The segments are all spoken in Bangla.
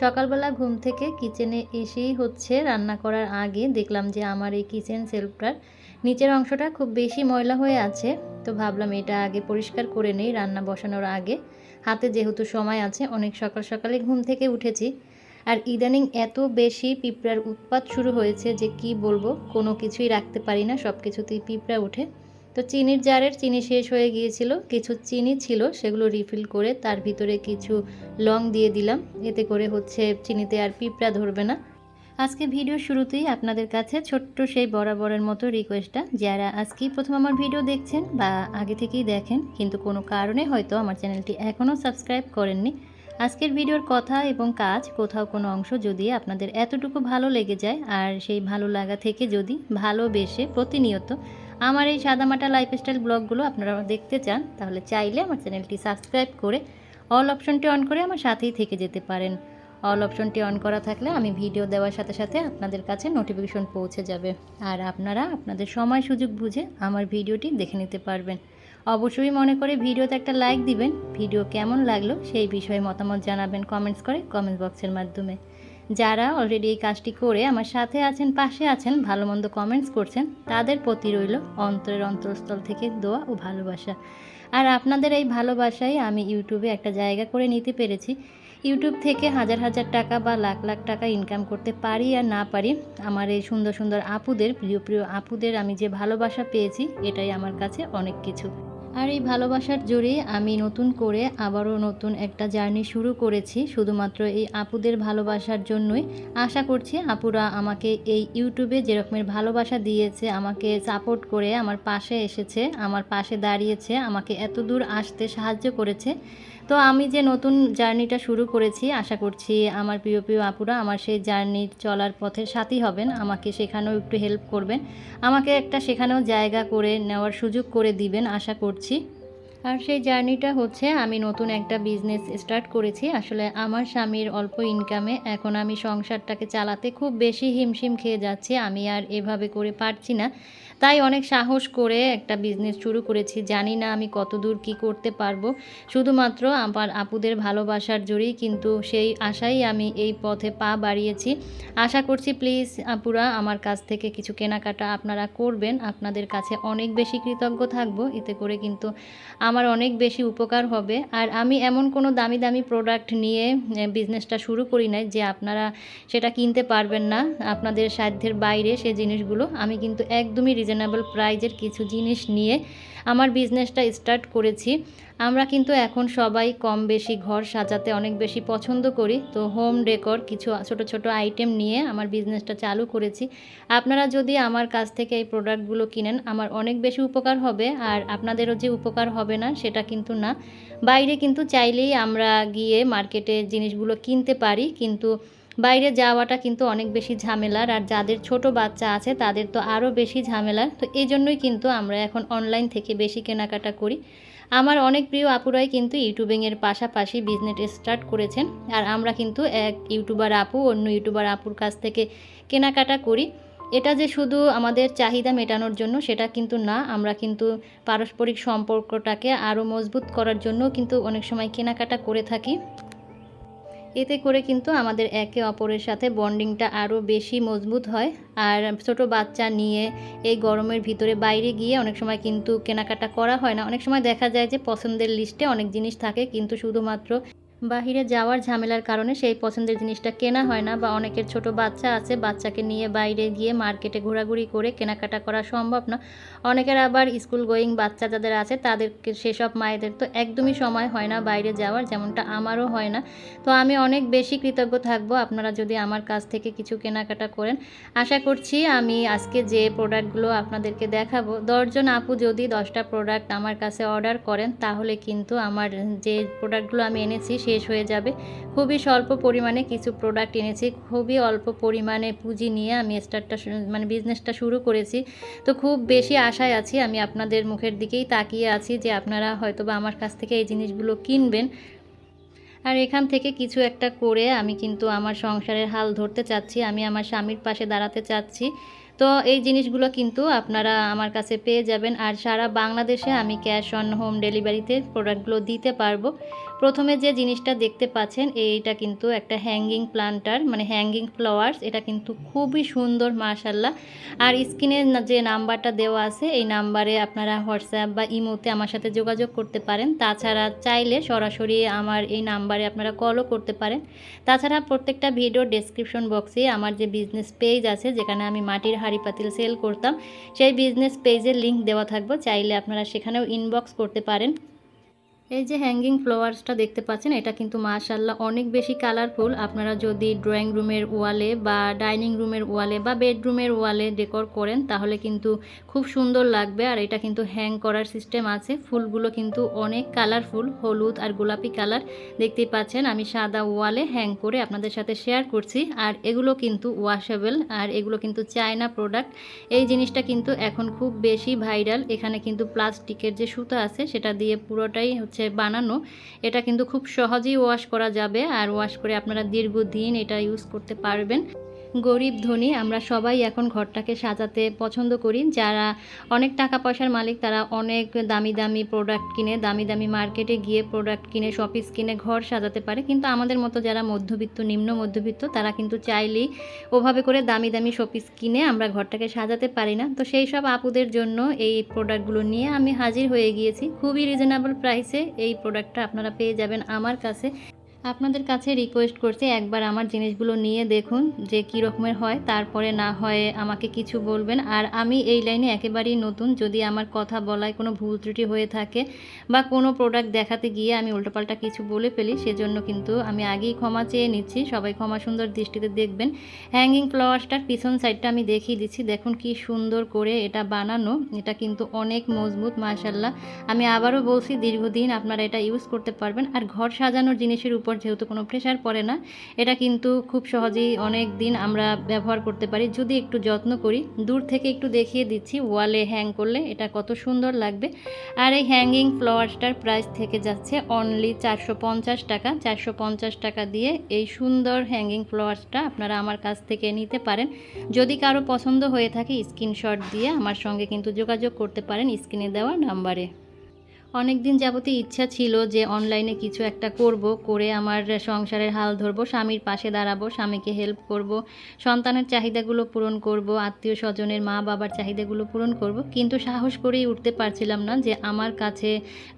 সকালবেলা ঘুম থেকে কিচেনে এসেই হচ্ছে রান্না করার আগে দেখলাম যে আমার এই কিচেন সেলফটার নিচের অংশটা খুব বেশি ময়লা হয়ে আছে। তো ভাবলাম এটা আগে পরিষ্কার করে নেই রান্না বসানোর আগে। হাতে যেহেতু সময় আছে, অনেক সকাল সকালে ঘুম থেকে উঠেছি। আর ইদানিং এত বেশি পিঁপড়ার উৎপাত শুরু হয়েছে যে কি বলব, কোনো কিছুই রাখতে পারি না সব কিছুতেই পিঁপড়া উঠে তো চিনির জারের চিনি শেষ হয়ে গিয়েছিল, কিছু চিনি ছিল, সেগুলো রিফিল করে তার ভিতরে কিছু লং দিয়ে দিলাম। এতে করে হচ্ছে চিনিতে আর পিঁপড়া ধরবে না। আজকে ভিডিও শুরুতেই আপনাদের কাছে ছোট্ট সেই বরাবরের মতো রিকোয়েস্টটা যারা আজকেই প্রথম আমার ভিডিও দেখছেন বা আগে থেকেই দেখেন, কিন্তু কোনো কারণে হয়তো আমার চ্যানেলটি এখনও সাবস্ক্রাইব করেননি। আজকের ভিডিওর কথা এবং কাজ, কোথাও কোনো অংশ যদি আপনাদের এতটুকু ভালো লেগে যায়, আর সেই ভালো লাগা থেকে যদি ভালোবেসে প্রতিনিয়ত আমার এই সাদামাটা লাইফস্টাইল ব্লগগুলো আপনারা দেখতে চান, তাহলে চাইলে আমার চ্যানেলটি সাবস্ক্রাইব করে অল অপশনটি অন করে আমার সাথেই থেকে যেতে পারেন। অল অপশনটি অন করা থাকলে আমি ভিডিও দেওয়ার সাথে সাথে আপনাদের কাছে নোটিফিকেশন পৌঁছে যাবে। আর আপনারা আপনাদের সময় সুযোগ বুঝে আমার ভিডিওটি দেখে নিতে পারবেন। অবশ্যই মনে করে ভিডিওতে একটা লাইক দিবেন। ভিডিও কেমন লাগল সেই বিষয়ে মতামত জানাবেন কমেন্টস করে কমেন্ট বক্সের মাধ্যমে। যারা অলরেডি এই কাজটি করে আমার সাথে আছেন, পাশে আছেন, ভালো মন্দ কমেন্টস করছেন, তাদের প্রতি রইল অন্তরের অন্তরস্থল থেকে দোয়া ও ভালোবাসা। আর আপনাদের এই ভালোবাসায় আমি ইউটিউবে একটা জায়গা করে নিতে পেরেছি। ইউটিউব থেকে হাজার হাজার টাকা বা লাখ লাখ টাকা ইনকাম করতে পারি আর না পারি, আমার এই সুন্দর সুন্দর আপুদের, প্রিয় প্রিয় আপুদের আমি যে ভালোবাসা পেয়েছি, এটাই আমার কাছে অনেক কিছু। আর এই ভালোবাসার জোরে আমি নতুন করে আবারও নতুন একটা জার্নি শুরু করেছি। শুধুমাত্র এই আপুদের ভালোবাসার জন্যই আশা করছি আপুরা আমাকে এই ইউটিউবে যেরকমের ভালোবাসা দিয়েছে, আমাকে সাপোর্ট করে আমার পাশে এসেছে, আমার পাশে দাঁড়িয়েছে, আমাকে এত দূর আসতে সাহায্য করেছে। তো আমি যে নতুন জার্নিটা শুরু করেছি, আশা করছি আমার প্রিয় প্রিয় আপুরা আমার সেই জার্নি চলার পথে সাথী হবেন। আমাকে সেখানেও একটু হেল্প করবেন। আমাকে একটা সেখানেও জায়গা করে নেওয়ার সুযোগ করে দিবেন, আশা করছি। আর সেই জার্নিটা হচ্ছে, আমি নতুন একটা বিজনেস স্টার্ট করেছি। আসলে আমার স্বামীর অল্প ইনকামে এখন আমি সংসারটাকে চালাতে খুব বেশি হিমশিম খেয়ে যাচ্ছি। আমি আর এভাবে করে পারছি না। তাই অনেক সাহস করে একটা বিজনেস শুরু করেছি। জানি না আমি কত দূর কী করতে পারব। শুধুমাত্র আমার আপুদের ভালোবাসার জোরেই কিন্তু সেই আশাই আমি এই পথে পা বাড়িয়েছি। আশা করছি প্লিজ আপুরা আমার কাছ থেকে কিছু কেনাকাটা আপনারা করবেন। আপনাদের কাছে অনেক বেশি কৃতজ্ঞ থাকব। এতে করে কিন্তু আমার অনেক বেশি উপকার হবে। আর আমি এমন কোনো দামি দামি প্রোডাক্ট নিয়ে বিজনেসটা শুরু করি নাই যে আপনারা সেটা কিনতে পারবেন না। আপনাদের সাধ্যের বাইরে সে জিনিসগুলো আমি কিন্তু একদমই রিজনেবল প্রাইজের কিছু জিনিস নিয়ে আমার বিজনেসটা স্টার্ট করেছি। আমরা কিন্তু এখন সবাই কম বেশি ঘর সাজাতে অনেক বেশি পছন্দ করি। তো হোম ডেকর কিছু ছোট ছোট আইটেম নিয়ে আমার বিজনেসটা চালু করেছি। আপনারা যদি আমার কাছ থেকে এই প্রোডাক্টগুলো কিনেন, আমার অনেক বেশি উপকার হবে। আর আপনাদেরও যে উপকার হবে না, সেটা কিন্তু না। বাইরে কিন্তু চাইলেই আমরা গিয়ে মার্কেটে জিনিসগুলো কিনতে পারি। কিন্তু বাইরে যাওয়াটা কিন্তু অনেক বেশি ঝামেলার, আর যাদের ছোট বাচ্চা আছে তাদের তো আরও বেশি ঝামেলার। তো এই জন্যই কিন্তু আমরা এখন অনলাইন থেকে বেশি কেনাকাটা করি। আমার অনেক প্রিয় আপুরাই কিন্তু ইউটিউবিংয়ের পাশাপাশি বিজনেস স্টার্ট করেছেন, আর আমরা কিন্তু এক ইউটিউবার আপু, অন্য ইউটিউবার আপুর কাছ থেকে কেনাকাটা করি। এটা যে শুধু আমাদের চাহিদা মেটানোর জন্য সেটা কিন্তু না, আমরা কিন্তু পারস্পরিক সম্পর্কটাকে আরও মজবুত করার জন্য কিন্তু অনেক সময় কেনাকাটা করে থাকি। এতে করে কিন্তু আমাদের একে অপরের সাথে বন্ডিংটা আরও বেশি মজবুত হয়। আর ছোট বাচ্চা নিয়ে এই গরমের ভিতরে বাইরে গিয়ে অনেক সময় কিন্তু কেনাকাটা করা হয় না। অনেক সময় দেখা যায় যে পছন্দের লিস্টে অনেক জিনিস থাকে, কিন্তু শুধুমাত্র বাহিরে যাওয়ার ঝামেলার কারণে সেই পছন্দের জিনিসটা কেনা হয় না বা অনেকের ছোট বাচ্চা আছে, বাচ্চাকে নিয়ে বাইরে গিয়ে মার্কেটে ঘোরাঘুরি করে কেনাকাটা করা সম্ভব না। অনেকের আবার স্কুল গোয়িং বাচ্চা যাদের আছে, তাদেরকে সেসব মায়েদের তো একদমই সময় হয় না বাইরে যাওয়ার, যেমনটা আমারও হয় না। তো আমি অনেক বেশি কৃতজ্ঞ থাকব, আপনারা যদি আমার কাছ থেকে কিছু কেনাকাটা করেন। আশা করছি আমি আজকে যে প্রোডাক্টগুলো আপনাদেরকে দেখাবো, দশজন আপু যদি দশটা প্রোডাক্ট আমার কাছে অর্ডার করেন, তাহলে কিন্তু আমার যে প্রোডাক্টগুলো আমি এনেছি, সেই শেষ হয়ে যাবে। খুবই স্বল্প পরিমাণে কিছু প্রোডাক্ট এনেছি। খুবই অল্প পরিমাণে পুঁজি নিয়ে আমি স্টার্টটা মানে বিজনেসটা শুরু করেছি। তো খুব বেশি আশায় আছি, আমি আপনাদের মুখের দিকেই তাকিয়ে আছি যে আপনারা হয়তো বা আমার কাছ থেকে এই জিনিসগুলো কিনবেন। আর এখান থেকে কিছু একটা করে আমি কিন্তু আমার সংসারের হাল ধরতে চাচ্ছি, আমি আমার স্বামীর পাশে দাঁড়াতে চাচ্ছি। তো এই জিনিসগুলো কিন্তু আপনারা আমার কাছে পেয়ে যাবেন। আর সারা বাংলাদেশে আমি ক্যাশ অন হোম ডেলিভারিতে প্রোডাক্টগুলো দিতে পারব। প্রথমে যে জিনিসটা দেখতে পাচ্ছেন, এইটা কিন্তু একটা হ্যাঙ্গিং প্লান্টার মানে হ্যাঙ্গিং ফ্লাওয়ার্স এটা কিন্তু খুবই সুন্দর মাশাল্লাহ আর স্ক্রিনে যে নাম্বারটা দেওয়া আছে, এই নাম্বারে আপনারা হোয়াটসঅ্যাপ বা ইমোতে আমার সাথে যোগাযোগ করতে পারেন। তাছাড়া চাইলে সরাসরি আমার এই নাম্বারে আপনারা কলও করতে পারেন। তাছাড়া প্রত্যেকটা ভিডিও ডেসক্রিপশন বক্সে আমার যে বিজনেস পেজ আছে, যেখানে আমি মাটির হাঁড়ি পাতিল সেল করতাম, সেই বিজনেস পেজের লিঙ্ক দেওয়া থাকবে। চাইলে আপনারা সেখানেও ইনবক্স করতে পারেন। এই যে হ্যাঙ্গিং ফ্লাওয়ার্সটা দেখতে পাচ্ছেন, এটা কিন্তু মাশাল্লাহ অনেক বেশি কালারফুল আপনারা যদি ড্রয়িং রুমের ওয়ালে বা ডাইনিং রুমের ওয়ালে বা বেডরুমের ওয়ালে ডেকোর করেন, তাহলে কিন্তু খুব সুন্দর লাগবে। আর এটা কিন্তু হ্যাং করার সিস্টেম আছে। ফুলগুলো কিন্তু অনেক কালারফুল হলুদ আর গোলাপি কালার দেখতেই পাচ্ছেন, আমি সাদা ওয়ালে হ্যাং করে আপনাদের সাথে শেয়ার করছি। আর এগুলো কিন্তু ওয়াশেবল আর এগুলো কিন্তু চায়না প্রোডাক্ট এই জিনিসটা কিন্তু এখন খুব বেশি ভাইরাল এখানে কিন্তু প্লাস্টিকের যে সুতা আছে, সেটা দিয়ে পুরোটাই হচ্ছে বানানো, এটা কিন্তু খুব সহজেই ওয়াশ করা যাবে। আর ওয়াশ করে আপনারা দীর্ঘদিন এটা ইউজ করতে পারবেন। গরিব ধনী, আমরা সবাই এখন ঘরটাকে সাজাতে পছন্দ করি। যারা অনেক টাকা পয়সার মালিক, তারা অনেক দামি দামি প্রোডাক্ট কিনে, দামি দামি মার্কেটে গিয়ে প্রোডাক্ট কিনে শপিস কিনে ঘর সাজাতে পারে। কিন্তু আমাদের মতো যারা মধ্যবিত্ত, নিম্ন মধ্যবিত্ত, তারা কিন্তু চাইলেই ওভাবে করে দামি দামি শপিস কিনে আমরা ঘরটাকে সাজাতে পারি না। তো সেই সব আপুদের জন্য এই প্রোডাক্টগুলো নিয়ে আমি হাজির হয়ে গিয়েছি। খুবই রিজনেবল প্রাইসে এই প্রোডাক্টটা আপনারা পেয়ে যাবেন আমার কাছে। আপনাদের কাছে রিকোয়েস্ট করছি, একবার আমার জিনিসগুলো নিয়ে দেখুন যে কী রকমের হয়, তারপরে না হয় আমাকে কিছু বলবেন। আর আমি এই লাইনে একেবারেই নতুন, যদি আমার কথা বলায় কোনো ভুল ত্রুটি হয়ে থাকে বা কোনো প্রোডাক্ট দেখাতে গিয়ে আমি উল্টোপাল্টা কিছু বলে ফেলি, সেজন্য কিন্তু আমি আগেই ক্ষমা চেয়ে নিচ্ছি। সবাই ক্ষমা সুন্দর দৃষ্টিতে দেখবেন। হ্যাঙ্গিং ফ্লাওয়ার্সটার পিছন সাইডটা আমি দেখিয়ে দিচ্ছি। দেখুন কি সুন্দর করে এটা বানানো। এটা কিন্তু অনেক মজবুত মাশাল্লাহ আমি আবারও বলছি, দীর্ঘদিন আপনারা এটা ইউজ করতে পারবেন। আর ঘর সাজানোর জিনিসের উপর যেহেতু কোনো প্রেশার পড়ে না, এটা কিন্তু খুব সহজেই অনেক দিন আমরা ব্যবহার করতে পারি। যদি একটু যত্ন করি, দূর থেকে একটু দেখিয়ে দিচ্ছি ওয়ালে হ্যাং করলে এটা কত সুন্দর লাগবে। আর এই হ্যাঙ্গিং ফ্লাওয়ার্সটার প্রাইস থেকে যাচ্ছে অনলি চারশো পঞ্চাশ টাকা। চারশো পঞ্চাশ টাকা দিয়ে এই সুন্দর হ্যাঙ্গিং ফ্লাওয়ার্সটা আপনারা আমার কাছ থেকে নিতে পারেন। যদি কারও পছন্দ হয়ে থাকে স্ক্রিনশট দিয়ে আমার সঙ্গে কিন্তু যোগাযোগ করতে পারেন স্ক্রিনে দেওয়া নাম্বারে অনেক দিন যাবতীয় ইচ্ছা ছিল যে অনলাইনে কিছু একটা করব, করে আমার সংসারের হাল ধরবো, স্বামীর পাশে দাঁড়াবো, স্বামীকে হেল্প করব, সন্তানের চাহিদাগুলো পূরণ করব, আত্মীয় স্বজনের মা বাবার চাহিদাগুলো পূরণ করব। কিন্তু সাহস করেই উঠতে পারছিলাম না যে আমার কাছে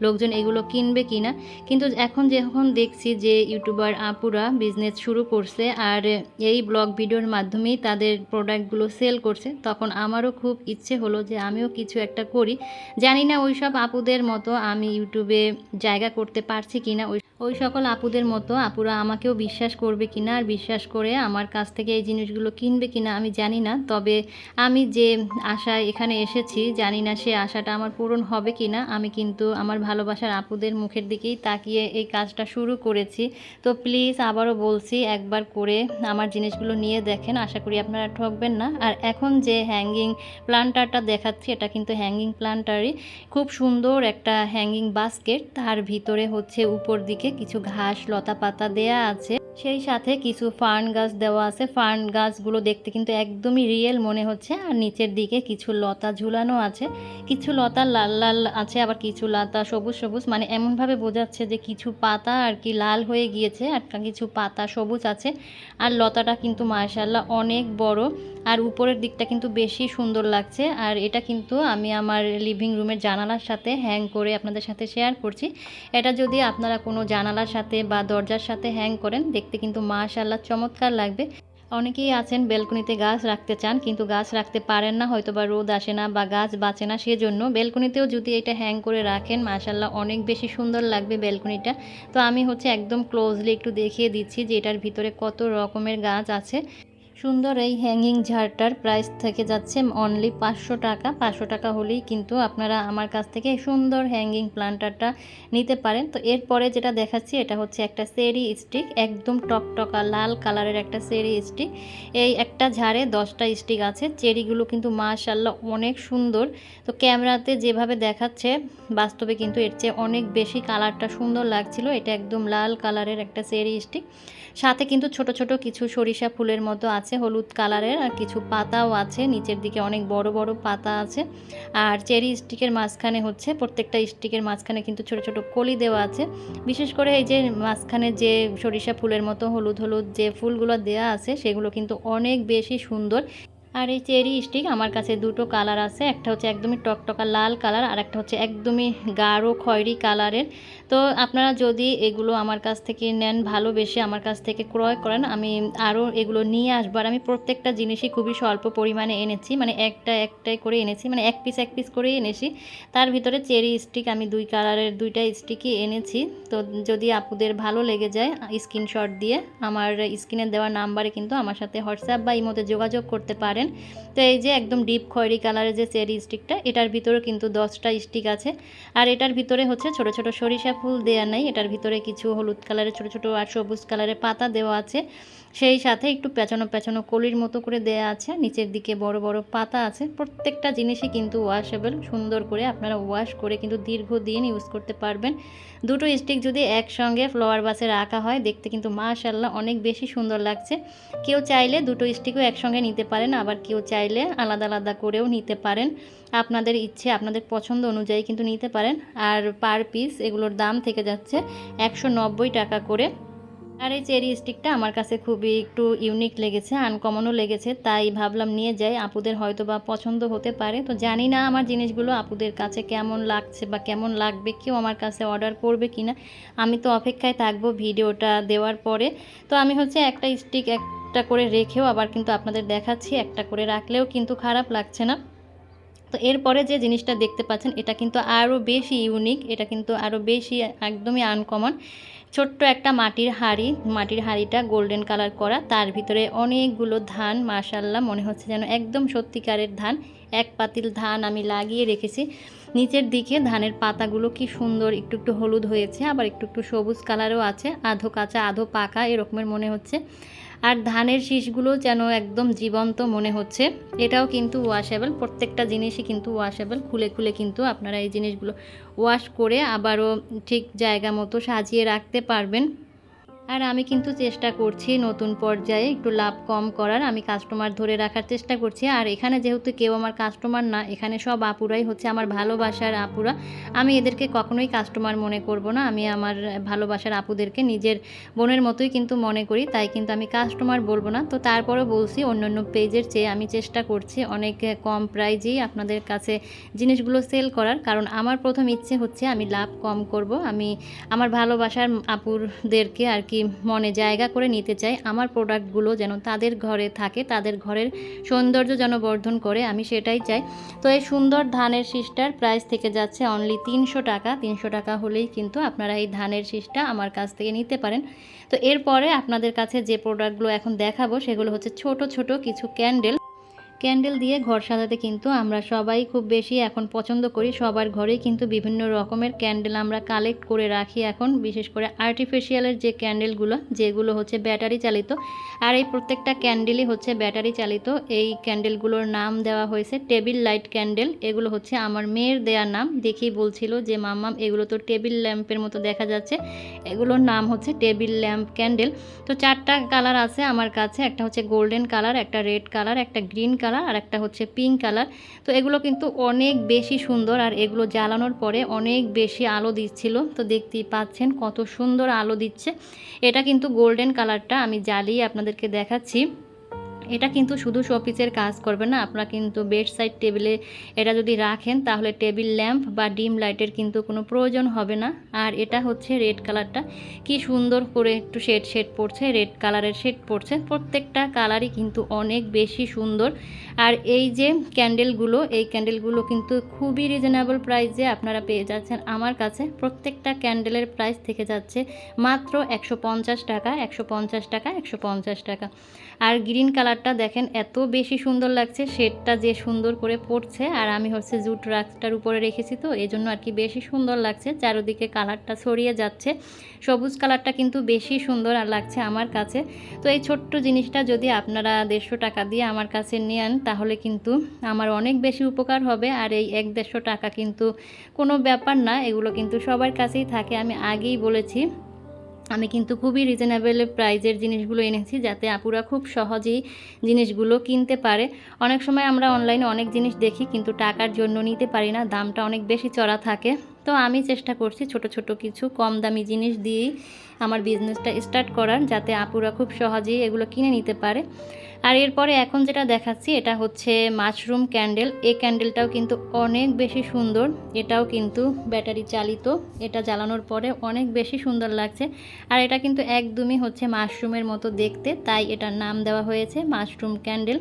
লোকজন এগুলো কিনবে কি না কিন্তু এখন যখন দেখছি যে ইউটিউবার আপুরা বিজনেস শুরু করছে আর এই ব্লগ ভিডিওর মাধ্যমেই তাদের প্রোডাক্টগুলো সেল করছে, তখন আমারও খুব ইচ্ছে হলো যে আমিও কিছু একটা করি। জানি না ওই সব আপুদের মতো আমি ইউটিউবে জায়গা করতে পারছি কিনা ওই ওই সকল আপুদের মতো, আপুরা আমাকেও বিশ্বাস করবে কিনা আর বিশ্বাস করে আমার কাছ থেকে এই জিনিসগুলো কিনবে কিনা আমি জানি না। তবে আমি যে আশায় এখানে এসেছি, জানি না সে আশাটা আমার পূরণ হবে কিনা। আমি কিন্তু আমার ভালোবাসার আপুদের মুখের দিকেই তাকিয়ে এই কাজটা শুরু করেছি। তো প্লিজ আবারও বলছি, একবার করে আমার জিনিসগুলো নিয়ে দেখেন। আশা করি আপনারা ঠকবেন না। আর এখন যে হ্যাঙ্গিং প্লান্টারটা দেখাচ্ছি, এটা কিন্তু হ্যাঙ্গিং প্লান্টারই খুব সুন্দর একটা হ্যাঙ্গিং বাস্কেট তার ভিতরে হচ্ছে উপর দিকে কিছু ঘাস লতা পাতা দেয়া আছে। সেই সাথে কিছু ফার্ন গাছ দেওয়া আছে। ফার্ন গাছগুলো দেখতে কিন্তু একদমই রিয়েল মনে হচ্ছে। আর নিচের দিকে কিছু লতা ঝুলানো আছে। কিছু লতা লাল লাল আছে, আবার কিছু লতা সবুজ সবুজ। মানে এমনভাবে বোঝাচ্ছে যে কিছু পাতা আর কি লাল হয়ে গিয়েছে, আর কিছু পাতা সবুজ আছে। আর লতাটা কিন্তু মার্শাল্লাহ অনেক বড়। আর উপরের দিকটা কিন্তু বেশি সুন্দর লাগছে। আর এটা কিন্তু আমি আমার লিভিং রুমের জানালার সাথে হ্যাং করে আপনাদের সাথে শেয়ার করছি। এটা যদি আপনারা কোনো জানালার সাথে বা দরজার সাথে হ্যাং করেন। দেখতে কিন্তু মাশাল্লাহ চমৎকার লাগবে। অনেকেই আছেন বেলকনিতে গাছ রাখতে চান, কিন্তু গাছ রাখতে পারেন না হয়তো বা রোদ আসে না বা গাছ বাঁচে না সেজন্য। বেলকনিতেও যদি এটা হ্যাং করে রাখেন মাশাল্লাহ অনেক বেশি সুন্দর লাগবে বেলকনিটা তো আমি হচ্ছে একদম ক্লোজলি একটু দেখিয়ে দিচ্ছি যে এটার ভিতরে কত রকমের গাছ আছে। সুন্দর এই হ্যাঙ্গিং ঝাড়টার প্রাইস থেকে যাচ্ছে অনলি পাঁচশো টাকা। পাঁচশো টাকা হলেই কিন্তু আপনারা আমার কাছ থেকে সুন্দর হ্যাঙ্গিং প্লান্টারটা নিতে পারেন। তো এরপরে যেটা দেখাচ্ছি, এটা হচ্ছে একটা সেরি স্টিক একদম টকটকা লাল কালারের একটা সেরি স্টিক এই একটা ঝাড়ে দশটা স্টিক আছে। চেরিগুলো কিন্তু মাশাল্লাহ অনেক সুন্দর। তো ক্যামেরাতে যেভাবে দেখাচ্ছে, বাস্তবে কিন্তু এর চেয়ে অনেক বেশি কালারটা সুন্দর লাগছিল। এটা একদম লাল কালারের একটা সেরি স্টিক সাথে কিন্তু ছোট ছোট কিছু সরিষা ফুলের মতো আছে। হলুদ কালারের, আর কিছু পাতাও আছে। নিচের দিকে অনেক বড় বড় পাতা আছে। আর চেরি স্টিকের মাঝখানে হচ্ছে, প্রত্যেকটা স্টিকের মাঝখানে কিন্তু ছোট ছোট কলি দেওয়া আছে। বিশেষ করে এই যে মাঝখানে যে সরিষা ফুলের মতো হলুদ হলুদ যে ফুলগুলো দেওয়া আছে, সেগুলো কিন্তু অনেক বেশি সুন্দর। আর এই চেরি স্টিক আমার কাছে দুটো কালার আছে। একটা হচ্ছে একদমই টকটকা লাল কালার আর একটা হচ্ছে একদমই গাঢ় খয়েরি কালারের। তো আপনারা যদি এগুলো আমার কাছ থেকে নেন, ভালোবেসে আমার কাছ থেকে ক্রয় করেন, আমি আরও এগুলো নিয়ে আসব। আর আমি প্রত্যেকটা জিনিসই খুবই স্বল্প পরিমাণে এনেছি মানে একটা একটাই করে এনেছি মানে এক পিস এক পিস করেই এনেছি। তার ভিতরে চেরি স্টিক, আমি দুই কালারের দুইটা স্টিকই এনেছি। তো যদি আপুদের ভালো লেগে যায়, স্ক্রিনশট দিয়ে আমার স্ক্রিনে দেওয়া নাম্বারে কিন্তু আমার সাথে হোয়াটসঅ্যাপ বা ইমোতে যোগাযোগ করতে পারেন। তো এই যে একদম ডিপ খয়েরি কালারের যে চেরি স্টিকটা এটার ভিতরে কিন্তু দশটা স্টিক আছে। আর এটার ভিতরে হচ্ছে ছোট ছোট সরিষা ফুল দেওয়া নেই, এটার ভিতরে কিছু হলুদ কালারের ছোট ছোট আর সবুজ কালারের পাতা দেওয়া আছে। সেই সাথে একটু পেঁচানো পেঁচানো কলির মতো করে দেয়া আছে। নিচের দিকে বড় বড় পাতা আছে। প্রত্যেকটা জিনিসই কিন্তু ওয়াশেবল সুন্দর করে আপনারা ওয়াশ করে কিন্তু দীর্ঘদিন ইউজ করতে পারবেন। দুটো স্টিক যদি একসঙ্গে ফ্লাওয়ার বাসে রাখা হয়, দেখতে কিন্তু মাশাল্লাহ অনেক বেশি সুন্দর লাগছে। কেউ চাইলে দুটো স্টিকও একসঙ্গে নিতে পারেন, আবার কেউ চাইলে আলাদা আলাদা করেও নিতে পারেন। আপনাদের ইচ্ছে, আপনাদের পছন্দ অনুযায়ী কিন্তু নিতে পারেন। আর পার পিস এগুলোর দাম থেকে যাচ্ছে একশো নব্বই টাকা করে। আর এই চেরি স্টিকটা আমার কাছে খুবই একটু ইউনিক লেগেছে আনকমনও লেগেছে, তাই ভাবলাম নিয়ে যাই। আপুদের হয়তো বা পছন্দ হতে পারে। তো জানি না আমার জিনিসগুলো আপুদের কাছে কেমন লাগছে বা কেমন লাগবে, কেউ আমার কাছে অর্ডার করবে কি না আমি তো অপেক্ষায় থাকব ভিডিওটা দেওয়ার পরে। তো আমি হচ্ছে একটা স্টিক একটা করে রেখেও আবার কিন্তু আপনাদের দেখাচ্ছি, একটা করে রাখলেও কিন্তু খারাপ লাগছে না। তো এরপরে যে জিনিসটা দেখতে পাচ্ছেন, এটা কিন্তু আরও বেশি ইউনিক এটা কিন্তু আরও বেশি একদমই আনকমন ছোট্ট একটা মাটির হাঁড়ি, মাটির হাঁড়িটা গোল্ডেন কালার করা, তার ভিতরে অনেকগুলো ধান মাশাল্লাহ মনে হচ্ছে যেন একদম সত্যিকারের ধান। এক পাতিল ধান আমি লাগিয়ে রেখেছি। নিচের দিকে ধানের পাতাগুলো কি সুন্দর, একটু একটু হলুদ হয়েছে, আবার একটু একটু সবুজ কালারও আছে, আধো কাঁচা, আধো পাকা, এরকমের মনে হচ্ছে। আর ধানের শীষগুলো যেন একদম জীবন্ত মনে হচ্ছে। এটাও কিন্তু ওয়াশেবল প্রত্যেকটা জিনিসই কিন্তু ওয়াশেবল খুলে খুলে কিন্তু আপনারা এই জিনিসগুলো ওয়াশ করে আবারও ঠিক জায়গা মতো সাজিয়ে রাখতে পারবেন। আর আমি কিন্তু চেষ্টা করছি নতুন পর্যায়ে একটু লাভ কম করার। আমি কাস্টমার ধরে রাখার চেষ্টা করছি। আর এখানে যেহেতু কেউ আমার কাস্টমার না, এখানে সব আপুরাই হচ্ছে আমার ভালোবাসার আপুরা। আমি এদেরকে কখনোই কাস্টমার মনে করব না। আমি আমার ভালোবাসার আপুদেরকে নিজের বোনের মতোই কিন্তু মনে করি, তাই কিন্তু আমি কাস্টমার বলব না। তো তারপরেও বলছি অন্য অন্য পেজের চেয়ে আমি চেষ্টা করছি অনেক কম প্রাইজেই আপনাদের কাছে জিনিসগুলো সেল করার। কারণ আমার প্রথম ইচ্ছে হচ্ছে আমি লাভ কম করব। আমি আমার ভালোবাসার আপুরদেরকে আর কি কি মনে জায়গা করে নিতে চাই? আমার প্রোডাক্টগুলো যেন তাদের ঘরে থাকে, তাদের ঘরের সৌন্দর্য যেন বর্ধন করে, আমি সেটাই চাই। তো এই সুন্দর ধানের শীষটার প্রাইস থেকে যাচ্ছে অনলি তিনশো টাকা। তিনশো টাকা হলেই কিন্তু আপনারা এই ধানের শীষটা আমার কাছ থেকে নিতে পারেন। তো এরপরে আপনাদের কাছে যে প্রোডাক্টগুলো এখন দেখাবো, সেগুলো হচ্ছে ছোট ছোট কিছু ক্যান্ডেল ক্যান্ডেল দিয়ে ঘর সাজাতে কিন্তু আমরা সবাই খুব বেশি এখন পছন্দ করি। সবার ঘরেই কিন্তু বিভিন্ন রকমের ক্যান্ডেল আমরা কালেক্ট করে রাখি এখন, বিশেষ করে আর্টিফিশিয়ালের যে ক্যান্ডেলগুলো, যেগুলো হচ্ছে ব্যাটারি চালিত। আর এই প্রত্যেকটা ক্যান্ডেলই হচ্ছে ব্যাটারি চালিত। এই ক্যান্ডেলগুলোর নাম দেওয়া হয়েছে টেবিল লাইট ক্যান্ডেল। এগুলো হচ্ছে আমার মেয়ের দেওয়ার নাম। দেখেই বলছিল যে মাম্মাম এগুলো তো টেবিল ল্যাম্পের মতো দেখা যাচ্ছে। এগুলোর নাম হচ্ছে টেবিল ল্যাম্প ক্যান্ডেল। তো চারটা কালার আছে আমার কাছে। একটা হচ্ছে গোল্ডেন কালার একটা রেড কালার একটা গ্রিন কালার আর একটা হচ্ছে পিঙ্ক কালার। তো এগুলো কিন্তু অনেক বেশি সুন্দর আর এগুলো জ্বালানোর পরে অনেক বেশি আলো দিচ্ছিল। তো দেখতেই পাচ্ছেন কত সুন্দর আলো দিচ্ছে। এটা কিন্তু গোল্ডেন কালারটা আমি জ্বালিয়ে আপনাদেরকে দেখাচ্ছি। এটা কিন্তু শুধু শোপিসের কাজ করবে না, আপনারা কিন্তু বেড সাইড টেবিলে এটা যদি রাখেন তাহলে টেবিল ল্যাম্প বা ডিম লাইটের কিন্তু কোনো প্রয়োজন হবে না। আর এটা হচ্ছে রেড কালারটা। কি সুন্দর করে একটু শেড শেড পড়ছে, রেড কালারের শেড পড়ছে। প্রত্যেকটা কালারই কিন্তু অনেক বেশি সুন্দর। আর এই যে ক্যান্ডেলগুলো, এই ক্যান্ডেলগুলো কিন্তু খুবই রিজনেবল প্রাইসে আপনারা পেয়ে যাচ্ছেন আমার কাছে। প্রত্যেকটা ক্যান্ডেলের প্রাইস থেকে যাচ্ছে মাত্র একশো পঞ্চাশ টাকা, একশো পঞ্চাশ টাকা, একশো পঞ্চাশ টাকা। আর গ্রিন কালারটা দেখেন, এত বেশি সুন্দর লাগছে, শেডটা যে সুন্দর করে পড়ছে, আর আমি হচ্ছে জুট রাক্সটার উপরে রেখেছি তো এই জন্য আর কি বেশি সুন্দর লাগছে, চারোদিকে কালারটা ছড়িয়ে যাচ্ছে, সবুজ কালারটা কিন্তু বেশি সুন্দর আর লাগছে আমার কাছে। তো এই ছোট্ট জিনিসটা যদি আপনারা দেড়শো টাকা দিয়ে আমার কাছে নেন তাহলে কিন্তু আমার অনেক বেশি উপকার হবে, আর এই এক দেড়শো টাকা কিন্তু কোনো ব্যাপার না, এগুলো কিন্তু সবার কাছেই থাকে, আমি আগেই বলেছি। আমি কিন্তু খুবই রিজনেবল প্রাইজের জিনিসগুলো এনেছি যাতে আপুরা খুব সহজেই জিনিসগুলো কিনতে পারে। অনেক সময় আমরা অনলাইনে অনেক জিনিস দেখি কিন্তু টাকার জন্য নিতে পারি না, দামটা অনেক বেশি চড়া থাকে। তো আমি চেষ্টা করছি ছোট ছোট কিছু কম দামি জিনিস দিয়েই আমার বিজনেসটা স্টার্ট করার যাতে আপুরা খুব সহজেই এগুলো কিনে নিতে পারে। আর এরপরে এখন যেটা দেখাচ্ছি এটা হচ্ছে মাশরুম ক্যান্ডেল এই ক্যান্ডেলটাও কিন্তু অনেক বেশি সুন্দর, এটাও কিন্তু ব্যাটারি চালিত। এটা জ্বালানোর পরে অনেক বেশি সুন্দর লাগছে। আর এটা কিন্তু একদমই হচ্ছে মাশরুমের মতো দেখতে, তাই এটার নাম দেওয়া হয়েছে মাশরুম ক্যান্ডেল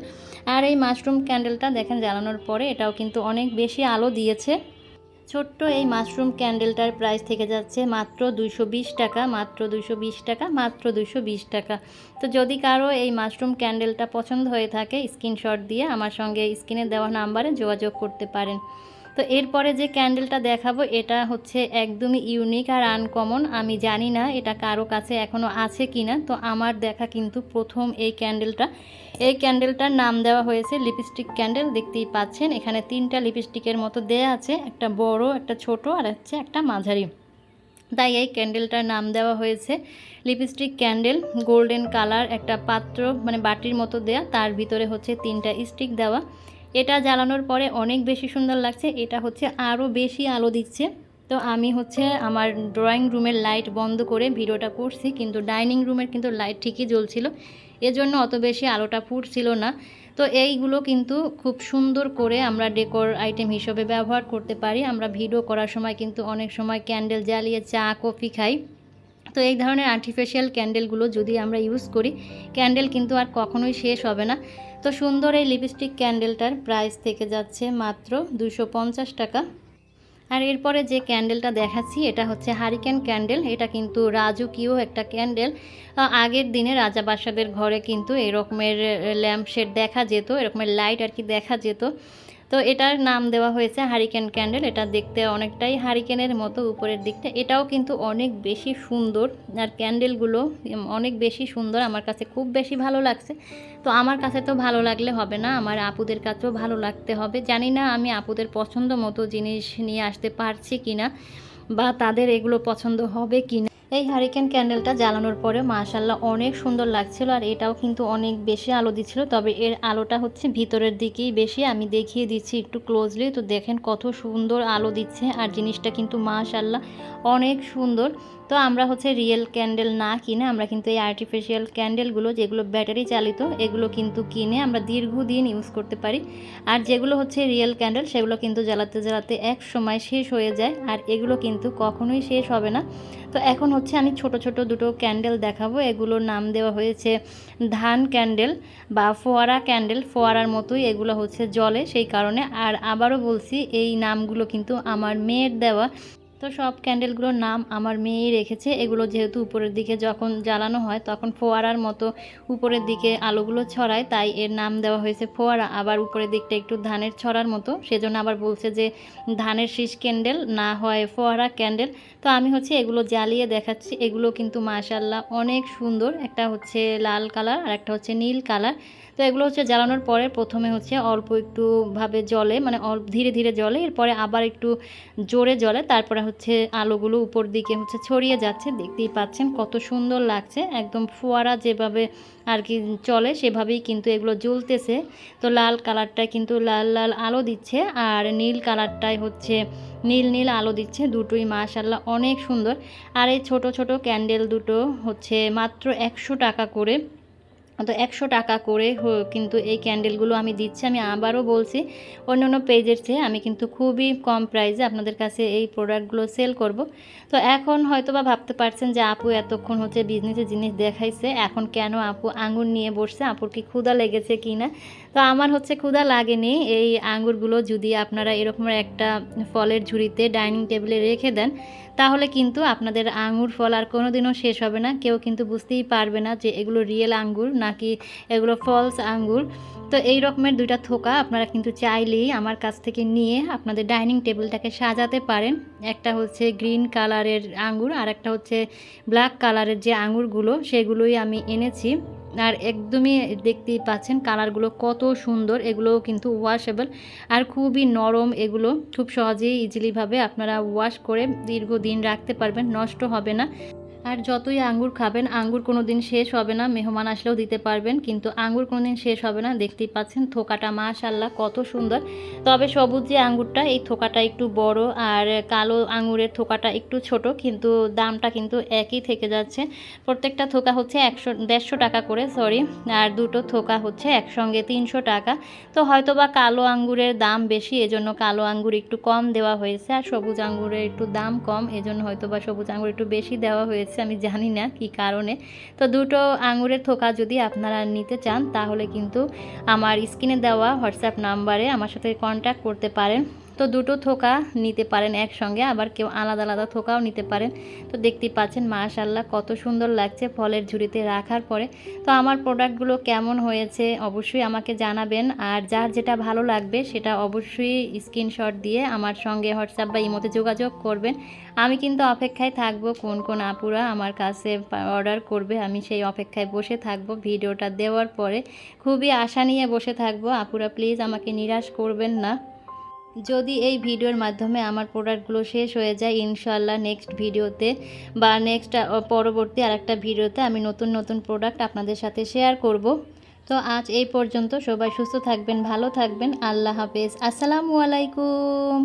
আর এই মাশরুম ক্যান্ডেলটা দেখেন জ্বালানোর পরে এটাও কিন্তু অনেক বেশি আলো দিয়েছে। ছোট্ট এই মাশরুম ক্যান্ডেলটার প্রাইস থেকে যাচ্ছে মাত্র দুশো টাকা, মাত্র দুশো টাকা, মাত্র দুশো টাকা। তো যদি কারও এই মাশরুম ক্যান্ডেলটা পছন্দ হয়ে থাকে, স্ক্রিনশট দিয়ে আমার সঙ্গে স্ক্রিনে দেওয়া নাম্বারে যোগাযোগ করতে পারেন। তো এরপরে যে ক্যান্ডেলটা দেখাবো, এটা হচ্ছে একদমই ইউনিক আর আনকমন আমি জানি না এটা কারও কাছে এখনও আছে কি না তো আমার দেখা কিন্তু প্রথম এই ক্যান্ডেলটা এই ক্যান্ডেলটার নাম দেওয়া হয়েছে লিপস্টিক ক্যান্ডেল দেখতেই পাচ্ছেন। এখানে তিনটা লিপস্টিকের মতো দেয়া আছে, একটা বড়, একটা ছোট আর হচ্ছে একটা মাঝারি। তাই এই ক্যান্ডেলটার নাম দেওয়া হয়েছে লিপস্টিক ক্যান্ডেল গোল্ডেন কালার একটা পাত্র মানে বাটির মতো দেয়া। তার ভিতরে হচ্ছে তিনটা স্টিক দেওয়া। এটা জ্বালানোর পরে অনেক বেশি সুন্দর লাগছে। এটা হচ্ছে আরও বেশি আলো দিচ্ছে। তো আমি হচ্ছে আমার ড্রয়িং রুমের লাইট বন্ধ করে ভিডিওটা করছি, কিন্তু ডাইনিং রুমের কিন্তু লাইট ঠিকই জ্বলছিল। এজন্য অত বেশি আলোটা ফুটছিল না। তো এইগুলো কিন্তু খুব সুন্দর করে আমরা ডেকোর আইটেম হিসেবে ব্যবহার করতে পারি। আমরা ভিডিও করার সময় কিন্তু অনেক সময় ক্যান্ডেল জ্বালিয়ে চা কফি খাই। তো এই ধরনের আর্টিফিশিয়াল ক্যান্ডেলগুলো যদি আমরা ইউজ করি ক্যান্ডেল কিন্তু আর কখনোই শেষ হবে না। তো সুন্দর এই লিপস্টিক ক্যান্ডেলটার প্রাইস থেকে যাচ্ছে মাত্র দুশো টাকা। আর এরপরে যে ক্যান্ডেলটা দেখাচ্ছি, এটা হচ্ছে হারিকেন ক্যান্ডেল এটা কিন্তু রাজকীয় একটা ক্যান্ডেল আগের দিনে রাজা বাসাদের ঘরে কিন্তু এরকমের ল্যাম্প শেড দেখা যেত, এরকমের লাইট আর কি দেখা যেত। তো এটার নাম দেওয়া হয়েছে হারিকেন ক্যান্ডেল। এটা দেখতে অনেকটাই হারিকেনের মতো উপরের দিকটা। এটাও কিন্তু অনেক বেশি সুন্দর আর ক্যান্ডেলগুলো অনেক বেশি সুন্দর। আমার কাছে খুব বেশি ভালো লাগছে। তো আমার কাছে তো ভালো লাগলে হবে না, আমার আপুদের কাছেও ভালো লাগতে হবে। জানি না আমি আপুদের পছন্দ মতো জিনিস নিয়ে আসতে পারছি কিনা বা তাদের এগুলো পছন্দ হবে কিনা। এই হারিকেন ক্যান্ডেলটা জ্বালানোর পরে মাশাল্লাহ অনেক সুন্দর লাগছিল আর এটাও কিন্তু অনেক বেশি আলো দিচ্ছিল। তবে এর আলোটা হচ্ছে ভিতরের দিকেই বেশি। আমি দেখিয়ে দিচ্ছি একটু ক্লোজলি তো দেখেন কত সুন্দর আলো দিচ্ছে আর জিনিসটা কিন্তু মাশাল্লাহ অনেক সুন্দর। তো আমরা হচ্ছে রিয়েল ক্যান্ডেল না কিনে আমরা কিন্তু এই আর্টিফিশিয়াল ক্যান্ডেলগুলো যেগুলো ব্যাটারি চালিত, এগুলো কিন্তু কিনে আমরা দীর্ঘদিন ইউজ করতে পারি। আর যেগুলো হচ্ছে রিয়েল ক্যান্ডেল সেগুলো কিন্তু জ্বালাতে জ্বালাতে এক সময় শেষ হয়ে যায় আর এগুলো কিন্তু কখনোই শেষ হবে না। তো এখন হচ্ছে আমি ছোট ছোট দুটো ক্যান্ডেল দেখাবো, এগুলোর নাম দেওয়া হয়েছে ধান ক্যান্ডেল বা ফোয়ারা ক্যান্ডেল ফোয়ারার মতোই এগুলো হচ্ছে জলে সেই কারণে। আর আবারও বলছি, এই নামগুলো কিন্তু আমার মেয়ের দেওয়া। তো সব ক্যান্ডেলগুলোর নাম আমার মেয়েই রেখেছে। এগুলো যেহেতু উপরের দিকে যখন জ্বালানো হয়, তখন ফোয়ারার মতো উপরের দিকে আলোগুলো ছড়ায়, তাই এর নাম দেওয়া হয়েছে ফোয়ারা। আবার উপরের দিকটা একটু ধানের ছড়ার মতো। সেজন্য আবার বলছে যে ধানের শীষ ক্যান্ডেল, না হয় ফোয়ারা ক্যান্ডেল। তো আমি হচ্ছে এগুলো জ্বালিয়ে দেখাচ্ছি। এগুলো কিন্তু মাশাল্লাহ অনেক সুন্দর। একটা হচ্ছে লাল কালার আর একটা হচ্ছে নীল কালার। তো এগুলো হচ্ছে জ্বালানোর পরে প্রথমে হচ্ছে অল্প একটু ভাবে জলে মানে অল্প ধীরে ধীরে জলে, এরপরে আবার একটু জোরে জলে, তারপরে হচ্ছে আলোগুলো উপর দিকে হচ্ছে ছড়িয়ে যাচ্ছে। দেখতেই পাচ্ছেন কত সুন্দর লাগছে, একদম ফোয়ারা যেভাবে আর কি চলে সেভাবেই কিন্তু এগুলো জ্বলতেছে। তো লাল কালারটায় কিন্তু লাল লাল আলো দিচ্ছে আর নীল কালারটায় হচ্ছে নীল নীল আলো দিচ্ছে দুটোই মাশাল্লাহ অনেক সুন্দর। আর এই ছোট ছোট ক্যান্ডেল দুটো হচ্ছে মাত্র একশো টাকা করে তো একশো টাকা করে কিন্তু এই ক্যান্ডেলগুলো আমি দিচ্ছি, আমি আবারও বলছি অন্য অন্য পেজের চেয়ে আমি কিন্তু খুবই কম প্রাইসে আপনাদের কাছে এই প্রোডাক্টগুলো সেল করব। তো এখন হয়তো বা ভাবতে পারছেন যে আপু এতক্ষণ হচ্ছে বিজনেসের জিনিস দেখাইছে, এখন কেন আপু আঙুর নিয়ে বসছে, আপুর কি ক্ষুদা লেগেছে কি না তো আমার হচ্ছে ক্ষুধা লাগেনি। এই আঙ্গুরগুলো যদি আপনারা এরকম একটা ফলের ঝুড়িতে ডাইনিং টেবিলে রেখে দেন, তাহলে কিন্তু আপনাদের আঙুর ফল আর কোনো দিনও শেষ হবে না। কেউ কিন্তু বুঝতেই পারবে না যে এগুলো রিয়েল আঙ্গুর নাকি এগুলো ফলস আঙ্গুর। তো এই রকমের দুইটা থোকা আপনারা কিন্তু চাইলেই আমার কাছ থেকে নিয়ে আপনাদের ডাইনিং টেবিলটাকে সাজাতে পারেন। একটা হচ্ছে গ্রিন কালারের আঙ্গুর আর একটা হচ্ছে ব্ল্যাক কালারের যে আঙুরগুলো সেগুলোই আমি এনেছি। আর একদমই দেখতেই পাচ্ছেন কালারগুলো কত সুন্দর, এগুলোও কিন্তু ওয়াশেবল আর খুবই নরম, এগুলো খুব সহজেই ইজিলিভাবে আপনারা ওয়াশ করে দীর্ঘদিন রাখতে পারবেন, নষ্ট হবে না। আর যতই আঙ্গুর খাবেন, আঙ্গুর কোনো দিন শেষ হবে না। মেহমান আসলেও দিতে পারবেন, কিন্তু আঙ্গুর কোনো দিন শেষ হবে না। দেখতেই পাচ্ছেন থোকাটা মাশাল্লাহ কত সুন্দর। তবে সবুজ যে আঙ্গুরটা, এই থোকাটা একটু বড় আর কালো আঙ্গুরের থোকাটা একটু ছোট, কিন্তু দামটা কিন্তু একই থেকে যাচ্ছে। প্রত্যেকটা থোকা হচ্ছে একশো, দেড়শো টাকা করে সরি আর দুটো থোকা হচ্ছে একসঙ্গে তিনশো টাকা। তো হয়তো বা কালো আঙ্গুরের দাম বেশি, এজন্য কালো আঙ্গুর একটু কম দেওয়া হয়েছে, আর সবুজ আঙ্গুরের একটু দাম কম, এজন্য হয়তো বা সবুজ আঙ্গুর একটু বেশি দেওয়া হয়েছে। আমি জানি না কি কারণে। তো দুটো আঙুরের থোকা যদি আপনারা নিতে চান, তাহলে কিন্তু আমার স্ক্রিনে দেওয়া হোয়াটসঅ্যাপ নাম্বারে আমার সাথে কন্ট্যাক্ট করতে পারেন। তো দুটো থোকা নিতে পারেন একসঙ্গে, আবার কেউ আলাদা আলাদা থোকাও নিতে পারেন। তো দেখতেই পাচ্ছেন মাশাল্লাহ কত সুন্দর লাগছে ফলের ঝুড়িতে রাখার পরে। তো আমার প্রোডাক্টগুলো কেমন হয়েছে অবশ্যই আমাকে জানাবেন, আর যার যেটা ভালো লাগবে সেটা অবশ্যই স্ক্রিনশট দিয়ে আমার সঙ্গে হোয়াটসঅ্যাপ বা ইমোতে যোগাযোগ করবেন। আমি কিন্তু অপেক্ষায় থাকব কোন কোন আপুরা আমার কাছে অর্ডার করবে, আমি সেই অপেক্ষায় বসে থাকব ভিডিওটা দেওয়ার পরে। খুবই আশা নিয়ে বসে থাকব, আপুরা প্লিজ আমাকে নিরাশ করবেন না। যদি এই ভিডিওর মাধ্যমে আমার প্রোডাক্টগুলো শেষ হয়ে যায় ইনশাল্লাহ নেক্সট ভিডিওতে বা নেক্সট পরবর্তী আরেকটা ভিডিওতে আমি নতুন নতুন প্রোডাক্ট আপনাদের সাথে শেয়ার করব। তো আজ এই পর্যন্ত সবাই সুস্থ থাকবেন, ভালো থাকবেন, আল্লাহ হাফেজ। আসসালামু আলাইকুম।